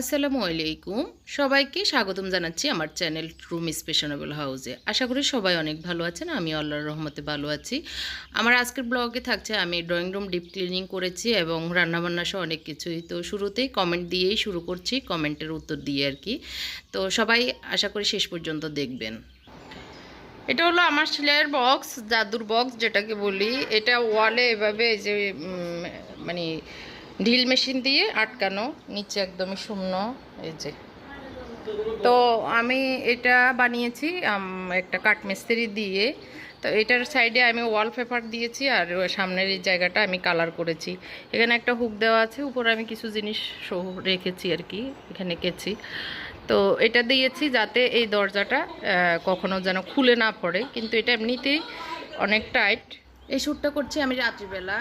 আসসালামু আলাইকুম। সবাইকে স্বাগতম জানাচ্ছি আমার চ্যানেল রুম স্পেশনেবল হাউসে আশা করি সবাই অনেক ভালো আছেন, আমি আল্লাহর রহমতে ভালো আছি। আমার আজকের ব্লগে থাকছে, আমি ড্রয়িং রুম ডিপ ক্লিনিং করেছি এবং রান্নাবান্না সহ অনেক কিছুই। তো শুরুতেই কমেন্ট দিয়েই শুরু করছি কমেন্টের উত্তর দিয়ে আর কি। তো সবাই আশা করি শেষ পর্যন্ত দেখবেন। এটা হলো আমার সেলাইয়ের বক্স জাদুর বক্স যেটাকে বলি। এটা ওয়ালে এভাবে যে মানে ঢিল মেশিন দিয়ে আটকানো, নিচে একদমই শূন্য এই যে। তো আমি এটা বানিয়েছি একটা কাঠমিস্ত্রি দিয়ে। তো এটার সাইডে আমি ওয়ালপেপার দিয়েছি আর সামনের এই জায়গাটা আমি কালার করেছি। এখানে একটা হুক দেওয়া আছে, উপরে আমি কিছু জিনিস সহ রেখেছি আর কি, এখানে কেছি তো এটা দিয়েছি যাতে এই দরজাটা কখনো যেন খুলে না পড়ে, কিন্তু এটা এমনিতেই অনেক টাইট। এই শ্যুটটা করছি আমি রাত্রিবেলা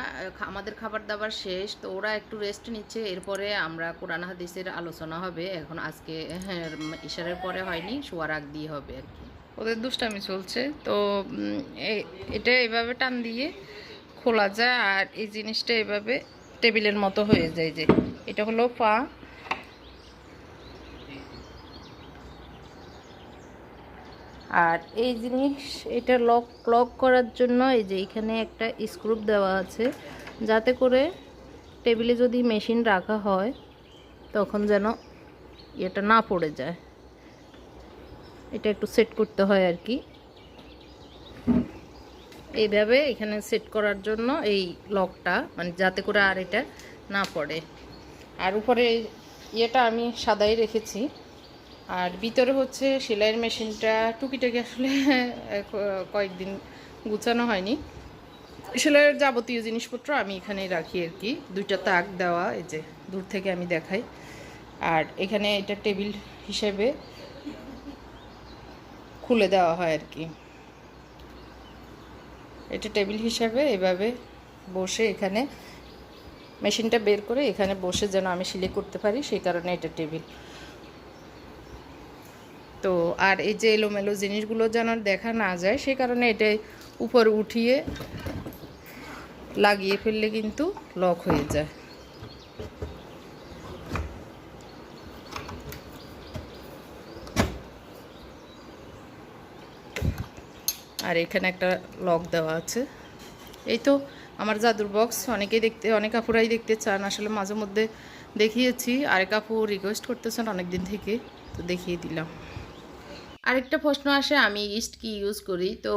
আমাদের খাবার দাবার শেষ তো ওরা একটু রেস্ট নিচ্ছে এরপরে আমরা কোরআন হাদিসের আলোচনা হবে এখন আজকে হ্যাঁ, ইশারের পরে হয়নি শোয়ার আগ দিয়ে হবে আর কি। ওদের দুষ্টামি চলছে তো এটা এভাবে টান দিয়ে খোলা যায় আর এই জিনিসটা এভাবে টেবিলের মতো হয়ে যায় যে এটা হলো পা আর এই জিনিস এটা লক লক করার জন্য এই যে এখানে একটা স্ক্রুপ দেওয়া আছে, যাতে করে টেবিলে যদি মেশিন রাখা হয়, তখন যেন এটা না পড়ে যায়। এটা একটু সেট করতে হয় আর কি। এইভাবে এখানে সেট করার জন্য এই লকটা মানে যাতে করে আর এটা না পড়ে। আর উপরে ইয়েটা আমি সাদাই রেখেছি। আর ভিতরে হচ্ছে সেলাইয়ের মেশিনটা টুকিটাকি আসলে কয়েকদিন গুছানো হয়নি। সেলাইয়ের যাবতীয় জিনিসপত্র আমি এখানেই রাখি আর কি। দুইটা তাক দেওয়া, এই যে দূর থেকে আমি দেখাই। আর এখানে এটা টেবিল হিসেবে খুলে দেওয়া হয় আর কি। এটা টেবিল হিসাবে এভাবে বসে এখানে মেশিনটা বের করে এখানে বসে যেন আমি সিলাই করতে পারি, সেই কারণে এটা টেবিল। তো আর এই যে এলোমেলো জিনিসগুলো যেন দেখা না যায়, সে কারণে এটাই উপর উঠিয়ে লাগিয়ে ফেললে কিন্তু লক হয়ে যায়। আর এখানে একটা লক দেওয়া আছে। এই তো আমার জাদুর বক্স অনেকেই দেখতে, অনেক আপুরাই দেখতে চান। আসলে মাঝে মধ্যে দেখিয়েছি। আরেক আপু রিকোয়েস্ট করতেছেন অনেক দিন থেকে, তো দেখিয়ে দিলাম। আরেকটা প্রশ্ন আসে আমি ইস্ট কি ইউজ করি? তো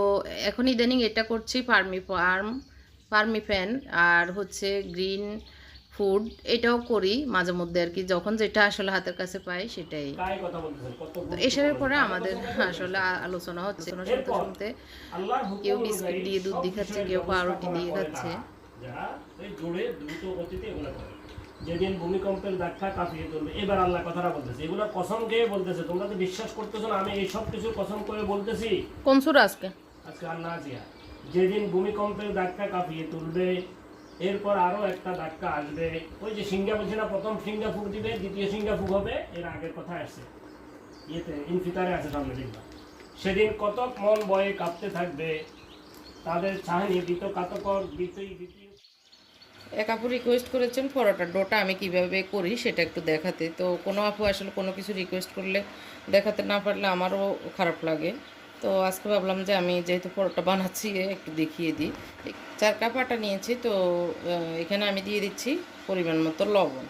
এখন ইদানিং এটা করছি ফার্মি ফার্ম ফার্মি ফ্যান আর হচ্ছে গ্রিন ফুড এটাও করি মাঝে মধ্যে আর কি। যখন যেটা আসলে হাতের কাছে পাই সেটাই। এসবের পরে আমাদের আসলে আলোচনা হচ্ছে শোনা শুনতে শুনতে কেউ বিস্কিট দিয়ে দুধ দিয়ে খাচ্ছে কেউ পাউরুটি দিয়ে খাচ্ছে। যেদিন ভূমিকম্পের ধাক্কা কাঁপিয়ে তুলবে এবার আল্লাহ কথাটা বলতেছে এগুলো কসম খেয়ে বলতেছে তোমরা তো বিশ্বাস করতেছো না আমি এই সব কিছু কসম করে বলতেছি? কোন সুর আজকে? আজকে আর না জিয়া যেদিন ভূমিকম্পের ধাক্কা কাঁপিয়ে তুলবে এরপর আরও একটা ধাক্কা আসবে। ওই যে সিঙ্গা বলছে না প্রথম সিঙ্গা ফুক দিবে দ্বিতীয় সিঙ্গা ফুক হবে এর আগের কথা আসছে। ইয়েতে ইনফিতারে আছে সামনে দেখবা। সেদিন কত মন বয়ে কাঁপতে থাকবে তাদের চাহনি দিত কাতকর দ্বিতীয় দ্বিতীয় এক আপু রিকোয়েস্ট করেছেন পরোটার ডোটা আমি কীভাবে করি সেটা একটু দেখাতে। তো কোনো আপু আসলে কোনো কিছু রিকোয়েস্ট করলে দেখাতে না পারলে আমারও খারাপ লাগে। তো আজকে ভাবলাম যে আমি যেহেতু পরোটা বানাচ্ছি, একটু দেখিয়ে দিই। চার কাপ আটা নিয়েছি, তো এখানে আমি দিয়ে দিচ্ছি পরিমাণ মতো লবণ।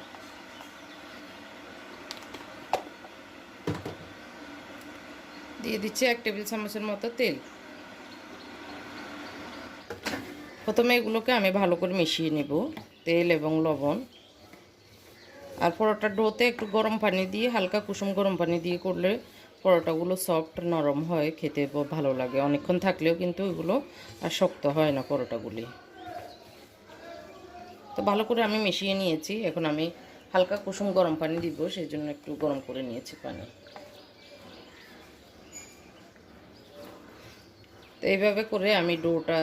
দিয়ে দিচ্ছি এক টেবিল চামচের মতো তেল। প্রথমে এগুলোকে আমি ভালো করে মিশিয়ে নেব, তেল এবং লবণ। আর পরোটা ডোতে একটু গরম পানি দিয়ে, হালকা কুসুম গরম পানি দিয়ে করলে পরোটাগুলো সফট নরম হয়, খেতে ভালো লাগে। অনেকক্ষণ থাকলেও কিন্তু এগুলো আর শক্ত হয় না পরোটাগুলি। তো ভালো করে আমি মিশিয়ে নিয়েছি। এখন আমি হালকা কুসুম গরম পানি দিব সেই জন্য একটু গরম করে নিয়েছি পানি। তো এইভাবে করে আমি ডোটা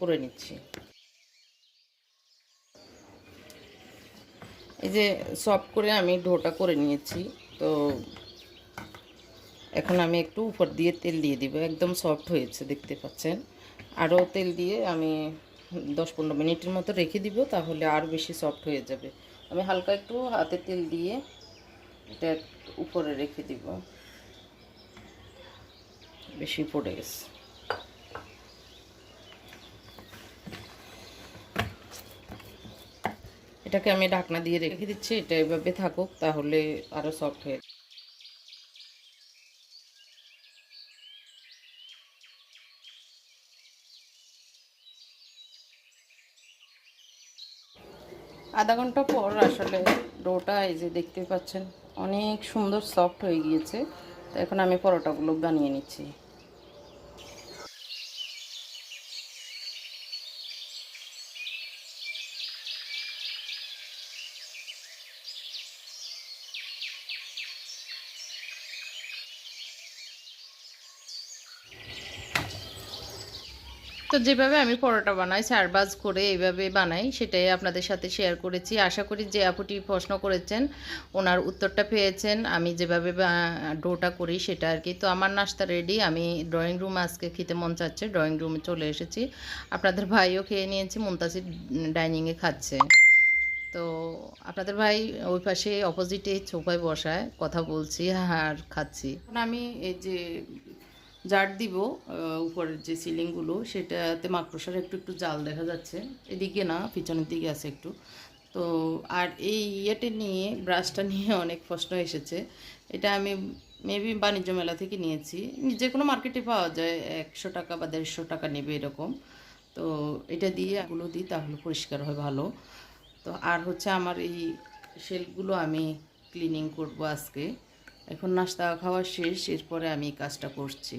করে নিচ্ছি। এই যে সফট করে আমি ঢোটা করে নিয়েছি, তো এখন আমি একটু উপর দিয়ে তেল দিয়ে দিব, একদম সফট হয়েছে দেখতে পাচ্ছেন। আরও তেল দিয়ে আমি দশ পনেরো মিনিটের মতো রেখে দিব, তাহলে আরও বেশি সফট হয়ে যাবে। আমি হালকা একটু হাতে তেল দিয়ে এটা উপরে রেখে দিব। বেশি পড়ে গেছে। এটাকে আমি ঢাকনা দিয়ে রেখে দিচ্ছি, এটা এভাবে থাকুক, তাহলে আরও সফট হয়ে আধা ঘণ্টা পর আসলে ডোটা এই যে দেখতে পাচ্ছেন, অনেক সুন্দর সফট হয়ে গিয়েছে। তো এখন আমি পরোটাগুলো বানিয়ে নিচ্ছি। তো যেভাবে আমি পরোটা বানাই চারবাজ করে এইভাবে বানাই, সেটাই আপনাদের সাথে শেয়ার করেছি। আশা করি যে আপুটি প্রশ্ন করেছেন, ওনার উত্তরটা পেয়েছেন। আমি যেভাবে ডোটা করি সেটা আর কি। তো আমার নাস্তা রেডি আমি ড্রয়িং রুম আজকে খেতে মন চাচ্ছে ড্রয়িং রুমে চলে এসেছি। আপনাদের ভাইও খেয়ে নিয়েছি মুমতাসির ডাইনিংয়ে খাচ্ছে। তো আপনাদের ভাই ওই পাশে অপোজিটে সোফায় বসায়, কথা বলছি, আর খাচ্ছি। আমি এই যে জার দিব উপরের যে সিলিংগুলো সেটাতে মাকড়সার একটু একটু জাল দেখা যাচ্ছে। এদিকে না, পিছনের দিকে আছে একটু। তো আর এই ইয়েটা নিয়ে ব্রাশটা নিয়ে অনেক প্রশ্ন এসেছে। এটা আমি মেবি বাণিজ্য মেলা থেকে নিয়েছি। যে কোনো মার্কেটে পাওয়া যায়, একশো টাকা বা দেড়শো টাকা নেবে এরকম। তো এটা দিয়ে এগুলো দিই, তাহলে পরিষ্কার হয় ভালো। তো আর হচ্ছে আমার এই শেলগুলো আমি ক্লিনিং করব আজকে। এখন নাস্তা খাওয়া শেষ এরপরে আমি কাজটা করছি।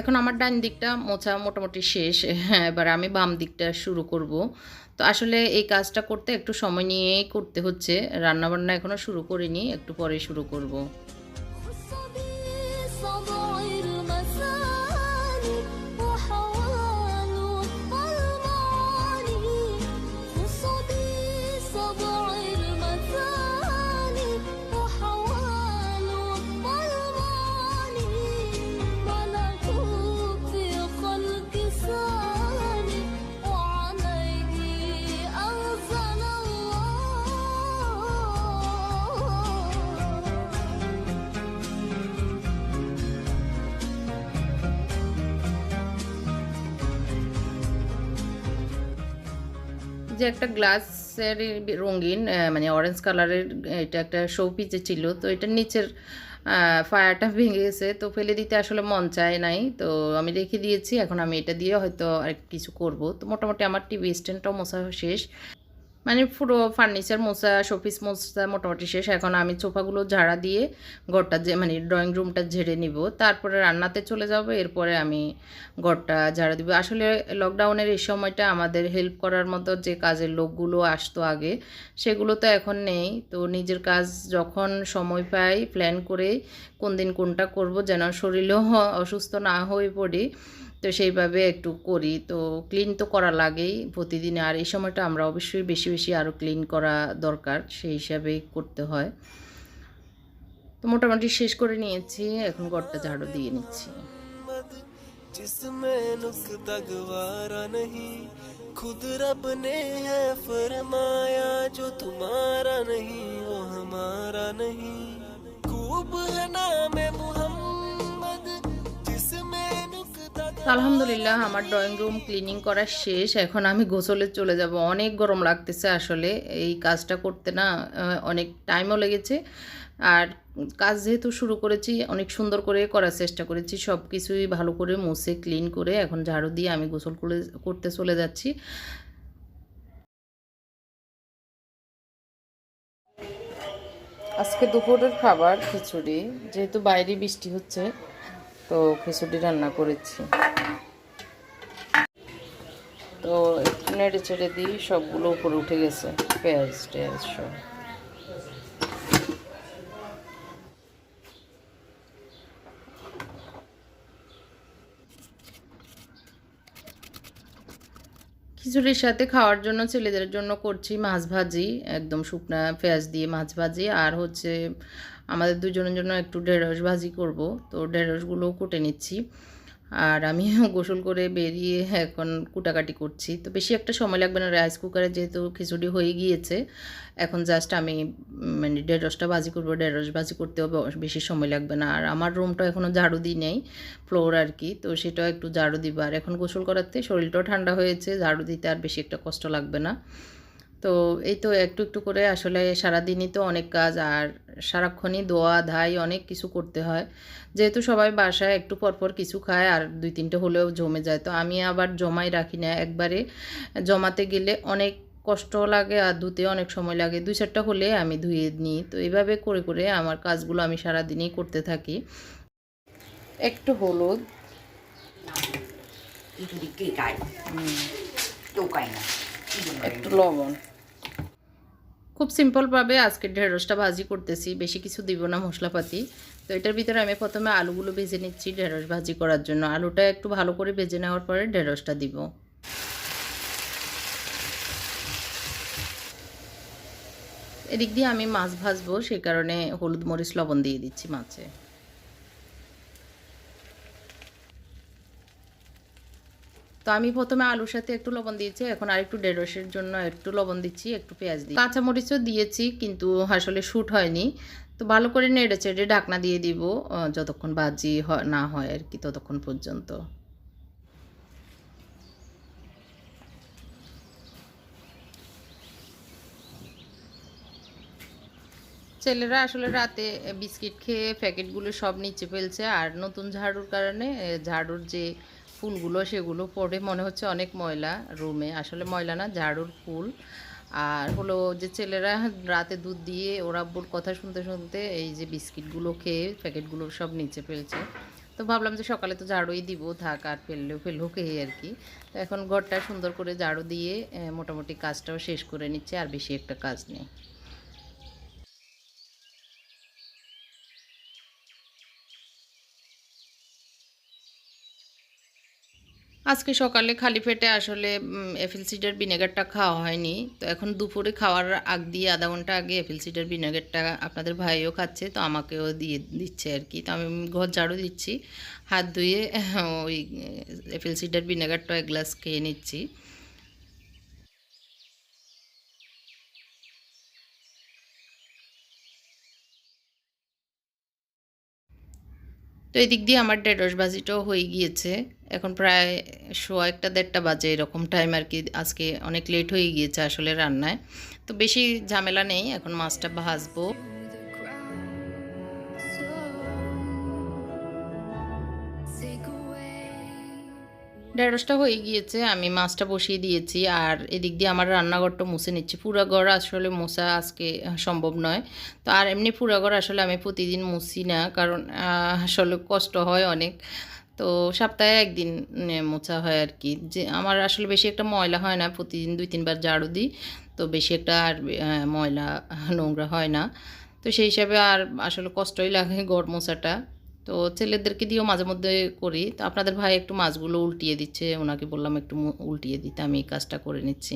এখন আমার ডান দিকটা মোছা মোটামুটি শেষ। হ্যাঁ এবার আমি বাম দিকটা শুরু করব। তো আসলে এই কাজটা করতে একটু সময় নিয়েই করতে হচ্ছে। রান্নাবান্না এখনও শুরু করিনি, একটু পরে শুরু করব। যে একটা গ্লাসের রঙিন মানে অরেঞ্জ কালারের এটা একটা শোপিসে ছিল। তো এটার নিচের ফায়ারটা ভেঙে গেছে তো ফেলে দিতে আসলে মন চায় নাই। তো আমি রেখে দিয়েছি। এখন আমি এটা দিয়ে হয়তো আর কিছু করব। তো মোটামুটি আমার টিভি স্ট্যান্ডটাও মশা শেষ। মানে পুরো ফার্নিচার মোছা শোপিস মোছা, মোটামুটি শেষ। এখন আমি সোফাগুলো ঝাড়া দিয়ে ঘরটা যে মানে ড্রয়িং রুমটা ঝেড়ে নিব। তারপরে রান্নাতে চলে যাব। এরপরে আমি ঘরটা ঝাড়া দিব। আসলে লকডাউনের এই সময়টা আমাদের হেল্প করার মতো যে কাজের লোকগুলো আসতো আগে, সেগুলো তো এখন নেই। তো নিজের কাজ যখন সময় পাই প্ল্যান করে কোন দিন কোনটা করব যেন শরীরেও অসুস্থ না হয়ে পড়ি। তো সেইভাবে একটু করি তো ক্লিন তো করা লাগেই প্রতিদিন আর এই সময়টা আমরা অবশ্যই বেশি বেশি আরও ক্লিন করা দরকার সেই হিসাবেই করতে হয় তো মোটামুটি শেষ করে নিয়েছি এখন ঘরটা ঝাড়ু দিয়ে নিচ্ছি मोहम्मद जिसमें नुक्ता गवारा नहीं खुद रब ने है फरमाया जो तुम्हारा नहीं वो हमारा नहीं खूब है नाम मोहम्मद আলহামদুলিল্লাহ, আমার ড্রয়িং রুম ক্লিনিং করা শেষ। এখন আমি গোসলে চলে যাব। অনেক গরম লাগতেছে আসলে। এই কাজটা করতে না অনেক টাইমও লেগেছে। আর কাজ যেহেতু শুরু করেছি, অনেক সুন্দর করে করার চেষ্টা করেছি। সব কিছুই ভালো করে মুছে ক্লিন করে এখন ঝাড়ু দিয়ে আমি গোসল করে, করতে চলে যাচ্ছি। আজকে দুপুরের খাবার খিচুড়ি। যেহেতু বাইরে বৃষ্টি হচ্ছে, তো খিচুড়ি রান্না করেছি। তো একটু নেড়ে চেড়ে দিই, সবগুলো উপরে উঠে গেছে, পেঁয়াজ টেয়াজ সব। খিচুড়ির সাথে খাওয়ার জন্য ছেলেদের জন্য করছি মাছ ভাজি, একদম শুকনা পেঁয়াজ দিয়ে মাছ ভাজি, আর হচ্ছে আমাদের দুজনের জন্য একটু ঢেঁড়স ভাজি করব। তো ঢেঁড়সগুলোও কুটে নিচ্ছি। আর আমি গোসল করে বেরিয়ে এখন কুটাকাটি করছি। তো বেশি একটা সময় লাগবে না, রাইস কুকারে যেহেতু খিচুড়ি হয়ে গিয়েছে, এখন জাস্ট আমি মানে ঢেঁড়সটা ভাজি করব ঢেঁড়স ভাজি করতেও বেশি সময় লাগবে না। আর আমার রুমটা এখনও ঝাড়ু দিই নেই ফ্লোর আর কি, তো সেটাও একটু ঝাড়ু দিব। আর এখন গোসল করাতে শরীরটাও ঠান্ডা হয়েছে, ঝাড়ু দিতে আর বেশি একটা কষ্ট লাগবে না। তো এই তো একটু একটু করে আসলে সারাদিনই তো অনেক কাজ আর সারাক্ষণই দোয়া ধাই অনেক কিছু করতে হয়। যেহেতু সবাই বাসায় একটু পরপর কিছু খায় আর দুই তিনটে হলেও জমে যায় তো আমি আবার জমাই রাখি না। একবারে জমাতে গেলে অনেক কষ্ট লাগে আর ধুতে অনেক সময় লাগে। দুই চারটা হলে আমি ধুয়ে নিই। তো এইভাবে করে করে আমার কাজগুলো আমি সারাদিনই করতে থাকি। একটু হলুদ। না। একটু লবণ। খুব সিম্পলভাবে আজকে ঢেঁড়সটা ভাজি করতেছি, বেশি কিছু দিব না মশলাপাতি। তো এটার ভিতরে আমি প্রথমে আলুগুলো ভেজে নিচ্ছি ঢেঁড়স ভাজি করার জন্য। আলুটা একটু ভালো করে ভেজে নেওয়ার পরে ঢেঁড়সটা দিব। এদিক দিয়ে আমি মাছ ভাজবো সেই কারণে হলুদ মরিচ লবণ দিয়ে দিচ্ছি মাছে। তো আমি প্রথমে আলুর সাথে একটু লবণ দিয়েছি, এখন আর একটু ঢেঁড়সের জন্য একটু লবণ দিচ্ছি, একটু পেঁয়াজ দিই কাঁচামরিচও দিয়েছি, কিন্তু আসলে শ্যুট হয়নি। তো ভালো করে নেড়ে চেড়ে ঢাকনা দিয়ে দিব যতক্ষণ বাজি না হয় আর কি, ততক্ষণ পর্যন্ত। ছেলেরা আসলে রাতে বিস্কিট খেয়ে প্যাকেটগুলো সব নিচে ফেলছে, আর নতুন ঝাড়ুর কারণে ঝাড়ুর যে ফুলগুলো সেগুলো পড়ে মনে হচ্ছে অনেক ময়লা রুমে। আসলে ময়লা না, ঝাড়ুর ফুল। আর হলো যে ছেলেরা রাতে দুধ দিয়ে ওরা আব্বুর কথা শুনতে শুনতে এই যে বিস্কিটগুলো খেয়ে প্যাকেটগুলো সব নিচে ফেলছে। তো ভাবলাম যে সকালে তো ঝাড়ুই দিব, থাক আর ফেললেও ফেলুক এই আর কি। তো এখন ঘরটা সুন্দর করে ঝাড়ু দিয়ে মোটামুটি কাজটাও শেষ করে নিচ্ছে, আর বেশি একটা কাজ নেই। আজকে সকালে খালি পেটে আসলে এফিল সিডার ভিনেগারটা খাওয়া হয়নি। তো এখন দুপুরে খাওয়ার আগ দিয়ে আধা ঘণ্টা আগে এফিল সিডার ভিনেগারটা আপনাদের ভাইও খাচ্ছে, তো আমাকেও দিয়ে দিচ্ছে আর কি। তো আমি ঘর ঝাড়ু দিচ্ছি, হাত ধুয়ে, ওই এফিল সিডার ভিনেগারটা এক গ্লাস খেয়ে নিচ্ছি। তো এই দিক দিয়ে আমার ঢেঁড়স ভাজিটাও হয়ে গিয়েছে। এখন প্রায় সোয়া একটা দেড়টা বাজে এরকম টাইম আর কি। আজকে অনেক লেট হয়ে গিয়েছে আসলে রান্নায়। তো বেশি ঝামেলা নেই, এখন মাছটা ভাজবো। ঢেঁড়সটা হয়ে গিয়েছে, আমি মাছটা বসিয়ে দিয়েছি আর এদিক দিয়ে আমার রান্নাঘরটা মুছে নিচ্ছি। পুরো ঘর আসলে মোছা আজকে সম্ভব নয়। তো আর এমনি পুরো ঘর আসলে আমি প্রতিদিন মুছি না, কারণ আসলে কষ্ট হয় অনেক। তো সপ্তাহে একদিন মোছা হয় আর কি। যে, আমার আসলে বেশি একটা ময়লা হয় না, প্রতিদিন দুই তিনবার ঝাড়ু দিই। তো বেশি একটা আর ময়লা, নোংরা হয় না। তো সেই হিসাবে আর আসলে কষ্টই লাগে গড় মোছাটা। তো ছেলেদেরকে দিয়েও মাঝে মধ্যে করি। তো আপনাদের ভাই একটু মাছগুলো উল্টিয়ে দিচ্ছে, ওনাকে বললাম একটু উল্টিয়ে দিতে, আমি এই কাজটা করে নিচ্ছি।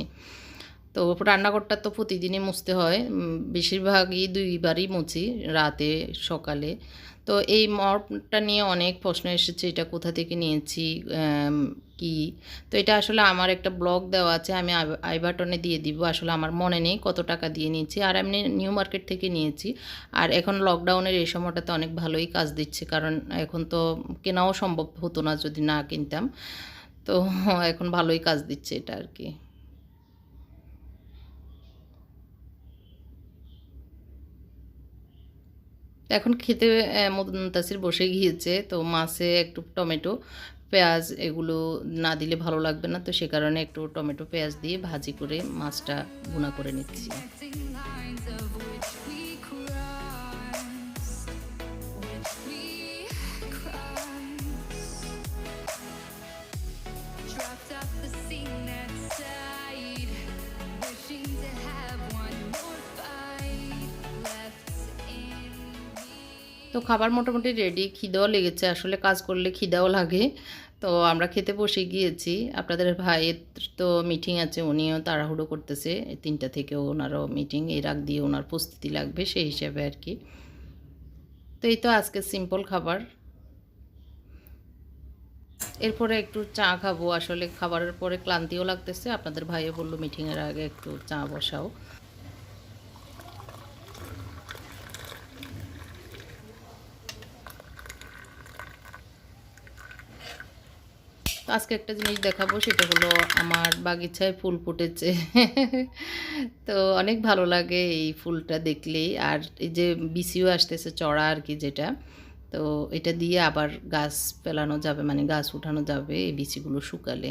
তো রান্নাঘরটা তো প্রতিদিনই মুছতে হয় বেশিরভাগই দুইবারই মুছি, রাতে, সকালে। তো এই মপটা নিয়ে অনেক প্রশ্ন এসেছে, এটা কোথা থেকে নিয়েছি কি? তো এটা আসলে আমার একটা ব্লগ দেওয়া আছে, আমি আই বাটনে দিয়ে দিব, আসলে আমার মনে নেই কত টাকা দিয়ে নিয়েছি, আর এমনি নিউ মার্কেট থেকে নিয়েছি, আর এখন লকডাউনের এই সময়টাতে অনেক ভালোই কাজ দিচ্ছে, কারণ এখন তো কেনাও সম্ভব হতো না যদি না কিনতাম, তো এখন ভালোই কাজ দিচ্ছে এটা আর কি। এখন খেতে মুতাসির বসে গিয়েছে, তো মাছে একটু টমেটো, পেঁয়াজ এগুলো না দিলে ভালো লাগবে না, তো সে কারণে একটু টমেটো, পেঁয়াজ দিয়ে ভাজি করে মাছটা ভুনা করে নিচ্ছি। তো খাবার মোটামুটি রেডি খিদেও লেগেছে। আসলে কাজ করলে খিদাও লাগে। তো আমরা খেতে বসে গিয়েছি। আপনাদের ভাইয়ের তো মিটিং আছে, উনিও তাড়াহুড়ো করতেছে। তিনটা থেকে ওনারও মিটিং এর আগ দিয়ে ওনার প্রস্তুতি লাগবে সেই হিসাবে আর কি। তো এই তো আজকে সিম্পল খাবার। এরপরে একটু চা খাব। আসলে খাবারের পরে ক্লান্তিও লাগতেছে। আপনাদের ভাইও বলল মিটিংয়ের আগে একটু চা বসাও। আজকে একটা জিনিস দেখাবো, সেটা হলো আমার বাগিচায় ফুল ফুটেছে। তো অনেক ভালো লাগে এই ফুলটা দেখলেই। আর এই যে বিসিও আসতেছে, চড়া আর কি যেটা, তো এটা দিয়ে আবার গাছ ফেলানো যাবে মানে গাছ উঠানো যাবে এই বিচিগুলো শুকালে।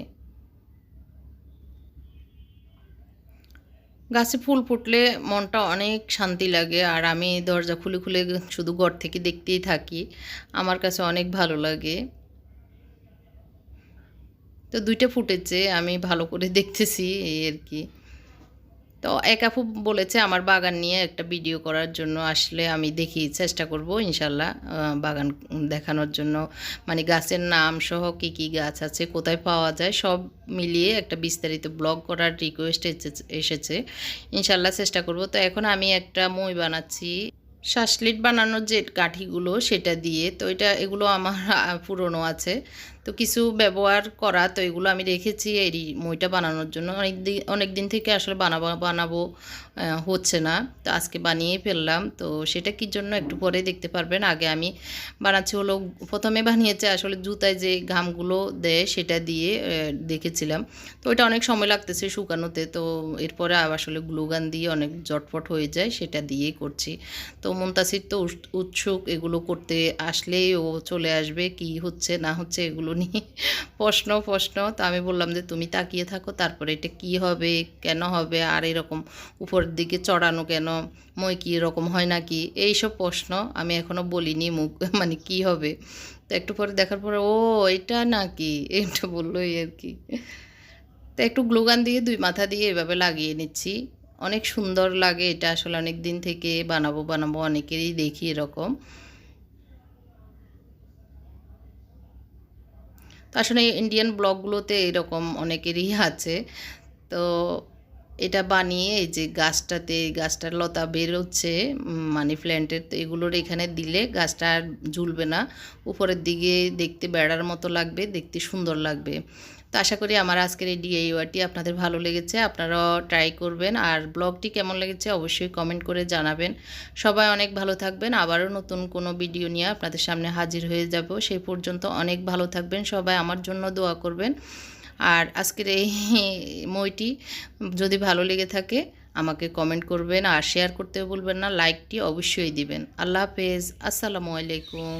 গাছে ফুল ফুটলে মনটা অনেক শান্তি লাগে, আর আমি দরজা খুলে খুলে শুধু ঘর থেকে দেখতেই থাকি। আমার কাছে অনেক ভালো লাগে। তো দুইটা ফুটেছে আমি ভালো করে দেখতেছি এই আর কি। তো এক আপু বলেছে, আমার বাগান নিয়ে একটা ভিডিও করার জন্য আসলে আমি দেখি, চেষ্টা করব ইনশাল্লাহ বাগান দেখানোর জন্য। মানে গাছের নাম সহ কী কী গাছ আছে, কোথায় পাওয়া যায়, সব মিলিয়ে একটা বিস্তারিত ব্লগ করার রিকোয়েস্ট এসেছে ইনশাল্লাহ চেষ্টা করব। তো এখন আমি একটা মই বানাচ্ছি। শাসলিট বানানোর যে কাঠিগুলো, সেটা দিয়ে, তো এটা, এগুলো আমার পুরনো আছে। তো কিছু ব্যবহার করা, তো এগুলো আমি রেখেছি এরই মইটা বানানোর জন্য। অনেক দিন অনেক দিন থেকে আসলে বানাবো বানাবো। হচ্ছে না। তো আজকে বানিয়ে ফেললাম। তো সেটা কি জন্য একটু পরে দেখতে পারবেন। আগে আমি বানাচ্ছি হলো, প্রথমে বানিয়েছে আসলে জুতায় যে ঘামগুলো দেয় সেটা দিয়ে দেখেছিলাম। তো ওটা অনেক সময় লাগতেছে শুকানোতে। তো এরপরে আসলে গ্লুগান দিয়ে অনেক জটপট হয়ে যায়, সেটা দিয়েই করছি। তো মুমতাসির তো উৎসুক, এগুলো করতে আসলেই ও চলে আসবে, কি হচ্ছে, না হচ্ছে এগুলো নিয়ে প্রশ্ন প্রশ্ন। তো আমি বললাম যে, তুমি তাকিয়ে থাকো, তারপরে এটা কি হবে, কেন হবে, আর এরকম উপরের দিকে চড়ানো কেন? মই কি এরকম হয় নাকি? এইসব প্রশ্ন আমি এখনও বলিনি মুখ মানে কি হবে? তো একটু পরে দেখার পরে, ও, এটা নাকি? এটা বলল এই আর কি। তো একটু গ্লুগান দিয়ে দুই মাথা দিয়ে এভাবে লাগিয়ে নিচ্ছি। অনেক সুন্দর লাগে এটা, আসলে অনেক দিন থেকে বানাবো বানাবো, অনেকেরই দেখি এরকম। তো আসলে ইন্ডিয়ান ব্লগগুলোতে এরকম অনেকেরই আছে। তো এটা বানিয়ে এই যে গাছটাতে, গাছটার লতা বেরোচ্ছে মানি প্ল্যান্টের তো এগুলোর এখানে দিলে গাছটা আর ঝুলবে না। উপরের দিকে দেখতে বেড়ার মতো লাগবে, দেখতে সুন্দর লাগবে। তো আশা করি আমার আজকের এই ডিআইওয়াটি আপনাদের ভালো লেগেছে, আপনারাও ট্রাই করবেন। আর ব্লগটি কেমন লেগেছে অবশ্যই কমেন্ট করে জানাবেন। সবাই অনেক ভালো থাকবেন, আবারও নতুন কোনো ভিডিও নিয়ে আপনাদের সামনে হাজির হয়ে যাব। সেই পর্যন্ত অনেক ভালো থাকবেন, সবাই আমার জন্য দোয়া করবেন। আর আজকের এই মইটি যদি ভালো লেগে থাকে, আমাকে কমেন্ট করবেন আর শেয়ার করতে ভুলবেন না লাইকটি অবশ্যই দিবেন। আল্লাহ হাফেজ, আসসালামু আলাইকুম।